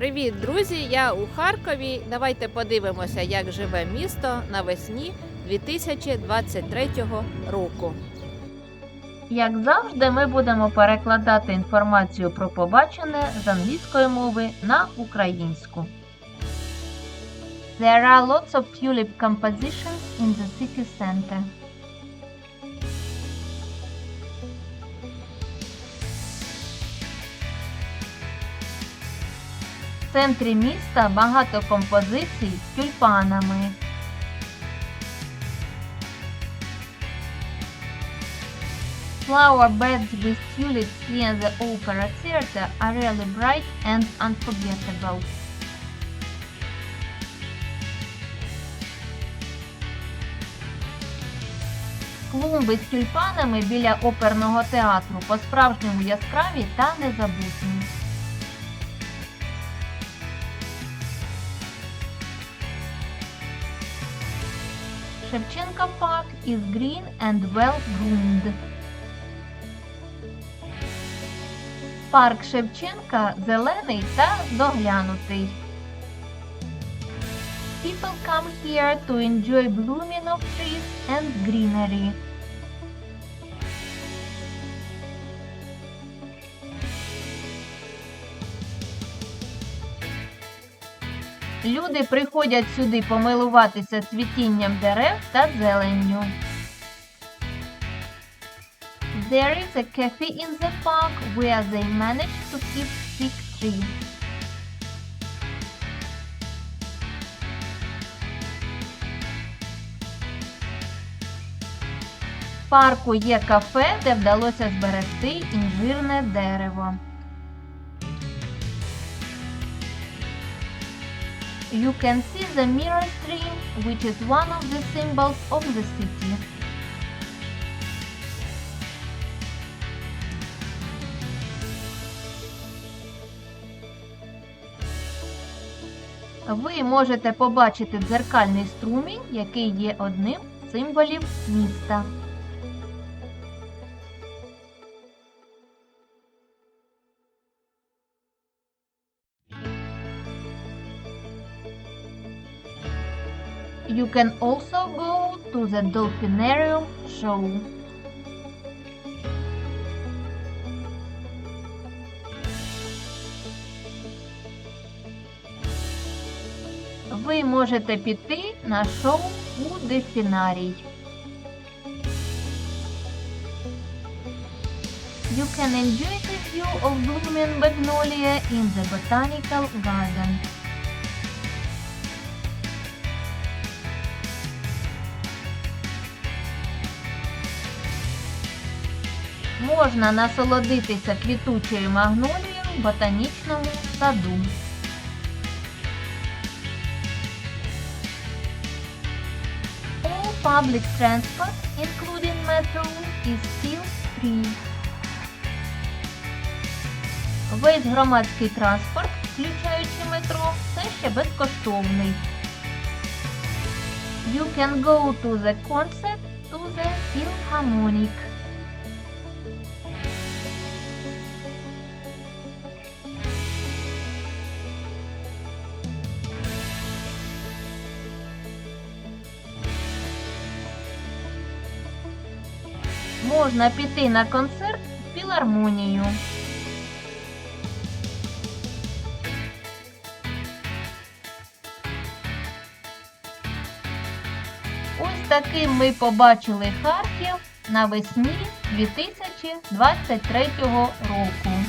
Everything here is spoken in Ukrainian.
Привіт, друзі! Я у Харкові. Давайте подивимося, як живе місто навесні 2023 року. Як завжди, ми будемо перекладати інформацію про побачене з англійської мови на українську. There are lots of tulip compositions in the city center. В центрі міста багато композицій з тюльпанами. Flower beds with tulips near the Opera Theatre are really bright and unforgettable. Клумби з тюльпанами біля оперного театру по-справжньому яскраві та незабутні. Shevchenko Park is green and well groomed. Парк Шевченка зелений та доглянутий. People come here to enjoy blooming of trees and greenery. Люди приходять сюди помилуватися цвітінням дерев та зеленню. There is a cafe in the park where they manage to keep sick trees. В парку є кафе, де вдалося зберегти інжирне дерево. You can see the mirror stream, which is one of the symbols of the city. Ви можете побачити дзеркальний струмінь, який є одним з символів міста. You can also go to the Dolphinarium show. Ви можете піти на шоу у дельфінарій. You can enjoy the view of blooming magnolia in the botanical garden. Можна насолодитися квітучою магнолією в ботанічному саду. All public transport, including metro, is still free. Весь громадський транспорт, включаючи метро, все ще безкоштовний. You can go to the concert to the Philharmonic. Можна піти на концерт в філармонію. Ось таким ми побачили Харків навесні 2023 року.